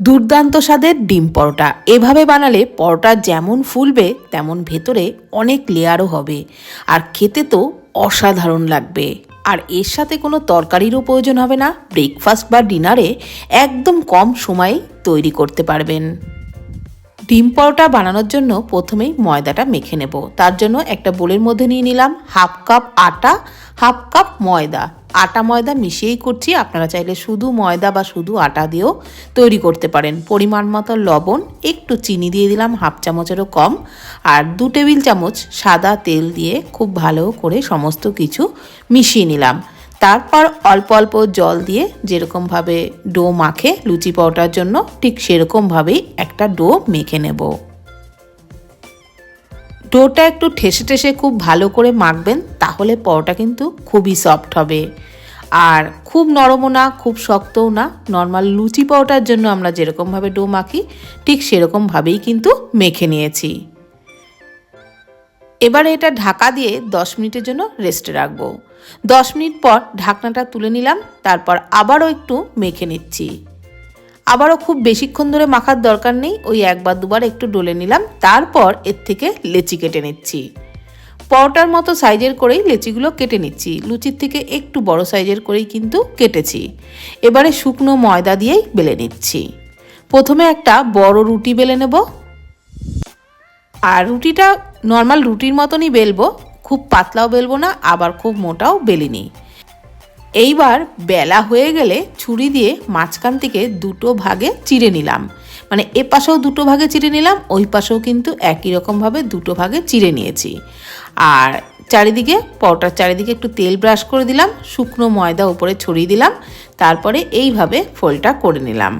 দুর্দান্ত স্বাদের ডিম পরোটা। এভাবে বানালে পরোটা যেমন ফুলবে, তেমন ভেতরে অনেক লেয়ারও হবে। আর খেতে তো অসাধারণ লাগবে। আর এর সাথে কোনো তরকারিরও প্রয়োজন হবে না। ব্রেকফাস্ট বা ডিনারে একদম কম সময়ে তৈরি করতে পারবেন। ডিম পরোটা বানানোর জন্য প্রথমেই ময়দাটা মেখে নেব। তার জন্য একটা বোলের মধ্যে নিয়ে নিলাম হাফ কাপ আটা, হাফ কাপ ময়দা। আটা ময়দা মিশিয়েই করছি। আপনারা চাইলে শুধু ময়দা বা শুধু আটা দিয়েও তৈরি করতে পারেন। পরিমাণ মতো লবণ, একটু চিনি দিয়ে দিলাম, হাফ চামচেরও কম। আর দু টেবিল চামচ সাদা তেল দিয়ে খুব ভালো করে সমস্ত কিছু মিশিয়ে নিলাম। তারপর অল্প অল্প জল দিয়ে যেরকমভাবে ডো মাখে লুচি পাওয়াটার জন্য, ঠিক সেরকমভাবেই একটা ডো মেখে নেব। ডোটা একটু ঠেসে ঠেসে খুব ভালো করে মাখবেন, তাহলে পরোটা কিন্তু খুবই সফট হবে। আর খুব নরমও না, খুব শক্তও না। নর্মাল লুচি পাওয়াটার জন্য আমরা যেরকমভাবে ডো মাখি, ঠিক সেরকমভাবেই কিন্তু মেখে নিয়েছি। এবারে এটা ঢাকা দিয়ে 10 মিনিটের জন্য রেস্টে রাখব। 10 মিনিট পর ঢাকনাটা তুলে নিলাম, তারপর আবারও একটু মেখে নিচ্ছি। আবারও খুব বেশিক্ষণ ধরে মাখার দরকার নেই, ওই একবার দুবার একটু ডলে নিলাম, তারপর এর থেকে লেচি কেটে নিচ্ছি। পরোটার মতো সাইজের করেই লেচিগুলো কেটে নিচ্ছি। লুচির থেকে একটু বড় সাইজের করেই কিন্তু কেটেছি। এবারে শুকনো ময়দা দিয়েই বেলে নিচ্ছি। প্রথমে একটা বড় রুটি বেলে নেব। আর রুটিটা নর্মাল রুটির মতনই বেলবো, খুব পাতলাও বেলবো না, আবার খুব মোটাও বেলিনি। এইবার বেলা হয়ে গেলে ছুরি দিয়ে মাঝখান থেকে দুটো ভাগে চিড়ে নিলাম। মানে এ পাশেও দুটো ভাগে চিড়ে নিলাম, ওই পাশেও কিন্তু একই রকমভাবে দুটো ভাগে চিড়ে নিয়েছি। আর চারিদিকে, পরোটার চারিদিকে একটু তেল ব্রাশ করে দিলাম, শুকনো ময়দা উপরে ছড়িয়ে দিলাম, তারপরে এইভাবে ফোলটা করে নিলাম।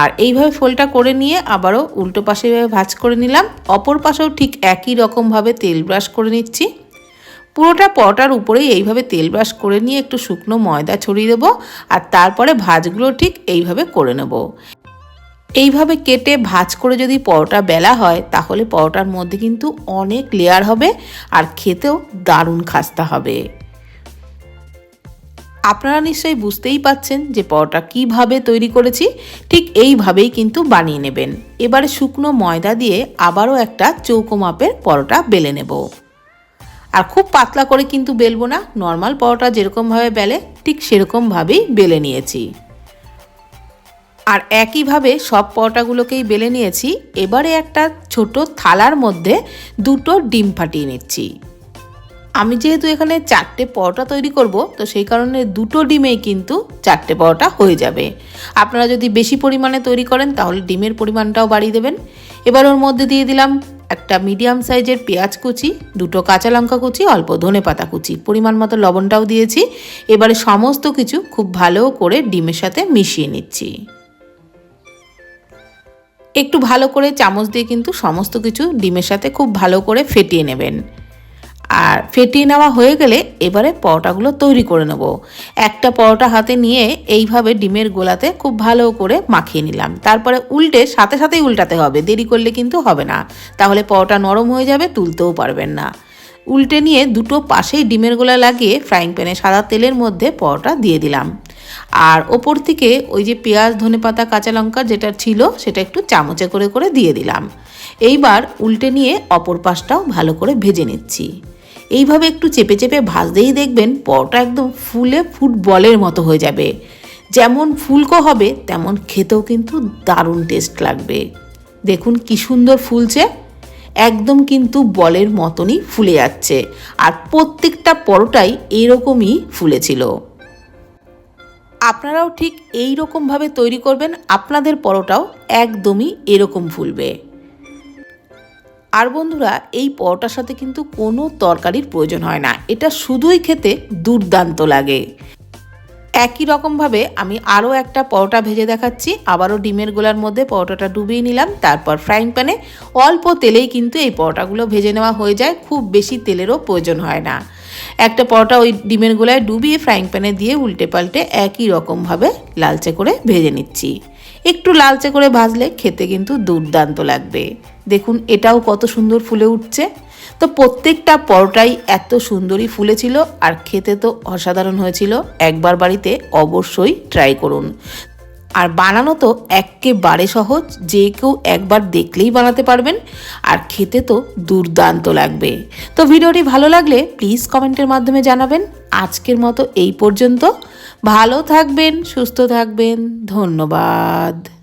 আর এইভাবে ফোলটা করে নিয়ে আবারও উল্টো পাশে এভাবে ভাজ করে নিলাম, অপর পাশেও ঠিক একই রকমভাবে তেল ব্রাশ করে নিচ্ছি। পুরোটা পরোটার উপরেই এইভাবে তেল ব্রাশ করে নিয়ে একটু শুকনো ময়দা ছড়িয়ে দেবো, আর তারপরে ভাজগুলো ঠিক এইভাবে করে নেব। এইভাবে কেটে ভাজ করে যদি পরোটা বেলা হয়, তাহলে পরোটার মধ্যে কিন্তু অনেক লেয়ার হবে আর খেতেও দারুণ খাস্তা হবে। আপনারা নিশ্চয়ই বুঝতেই পাচ্ছেন যে পরোটা কীভাবে তৈরি করেছি, ঠিক এইভাবেই কিন্তু বানিয়ে নেবেন। এবারে শুকনো ময়দা দিয়ে আবারও একটা চৌকো মাপের পরোটা বেলে নেব। আর খুব পাতলা করে কিন্তু বেলবো না, নর্মাল পরোটা যেরকমভাবে বেলে, ঠিক সেরকমভাবেই বেলে নিয়েছি। আর একইভাবে সব পরোটাগুলোকেই বেলে নিয়েছি। এবারে একটা ছোট থালার মধ্যে দুটো ডিম ফাটিয়ে নিচ্ছি। আমি যেহেতু এখানে চারটে পরোটা তৈরি করব, তো সেই কারণে দুটো ডিমেই কিন্তু চারটে পরোটা হয়ে যাবে। আপনারা যদি বেশি পরিমাণে তৈরি করেন, তাহলে ডিমের পরিমাণটাও বাড়িয়ে দেবেন। এবার ওর মধ্যে দিয়ে দিলাম একটা মিডিয়াম সাইজের পেঁয়াজ কুচি, দুটো কাঁচা লঙ্কা কুচি, অল্প ধনে পাতা কুচি। পরিমাণ মতো লবণটাও দিয়েছি। এবারে সমস্ত কিছু খুব ভালো করে ডিমের সাথে মিশিয়ে নিচ্ছি। একটু ভালো করে চামচ দিয়ে কিন্তু সমস্ত কিছু ডিমের সাথে খুব ভালো করে ফেটিয়ে নেবেন। আর ফেটিয়ে নেওয়া হয়ে গেলে এবারে পরোটাগুলো তৈরি করে নেব। একটা পরোটা হাতে নিয়ে এইভাবে ডিমের গোলাতে খুব ভালো করে মাখিয়ে নিলাম। তারপরে উল্টে সাথে সাথেই উল্টাতে হবে, দেরি করলে কিন্তু হবে না। তাহলে পরোটা নরম হয়ে যাবে, তুলতেও পারবেন না। উল্টে নিয়ে দুটো পাশেই ডিমের গোলা লাগিয়ে ফ্রাইং প্যানে সাদা তেলের মধ্যে পরোটা দিয়ে দিলাম। আর ওপর থেকে ওই যে পেঁয়াজ ধনে পাতা কাঁচা লঙ্কা যেটা ছিল সেটা একটু চামচে করে করে দিয়ে দিলাম। এইবার উল্টে নিয়ে অপর পাশটাও ভালো করে ভেজে নিচ্ছি। এইভাবে একটু চেপে চেপে ভাজতেই দেখবেন পরোটা একদম ফুলে ফুটবলের মতো হয়ে যাবে। যেমন ফুলকো হবে, তেমন খেতেও কিন্তু দারুণ টেস্ট লাগবে। দেখুন কি সুন্দর ফুলছে। একদম কিন্তু বলের মতনই ফুলে যাচ্ছে। আর প্রত্যেকটা পরোটাই এরকমই ফুলেছিল। আপনারাও ঠিক এই রকমভাবে তৈরি করবেন, আপনাদের পরোটাও একদমই এরকম ফুলবে। আর বন্ধুরা, এই পরোটার সাথে কিন্তু কোনো তরকারির প্রয়োজন হয় না। এটা শুধুই খেতে দুর্দান্ত লাগে। একই রকমভাবে আমি আরও একটা পরোটা ভেজে দেখাচ্ছি। আবারও ডিমের গোলার মধ্যে পরোটাটা ডুবিয়ে নিলাম। তারপর ফ্রাইং প্যানে অল্প তেলেই কিন্তু এই পরোটাগুলো ভেজে নেওয়া হয়ে যায়। খুব বেশি তেলেরও প্রয়োজন হয় না। একটা পরোটা ওই ডিমের গোলায় ডুবিয়ে ফ্রাইং প্যানে দিয়ে উল্টে পাল্টে একই রকমভাবে লালচে করে ভেজে নিচ্ছি। একটু লালচে করে ভাজলে খেতে কিন্তু দুর্দান্ত লাগবে। দেখুন, এটাও কত সুন্দর ফুলে উঠছে। তো প্রত্যেকটা পরোটাই এত সুন্দরই ফুলেছিল আর খেতে তো অসাধারণ হয়েছিল। একবার বাড়িতে অবশ্যই ট্রাই করুন। আর বানানো তো একেবারে সহজ, যে কেউ একবার দেখলেই বানাতে পারবেন। আর খেতে তো দুর্দান্ত লাগবে। তো ভিডিওটি ভালো লাগলে প্লিজ কমেন্টের মাধ্যমে জানাবেন। আজকের মতো এই পর্যন্ত। ভালো থাকবেন, সুস্থ থাকবেন। ধন্যবাদ।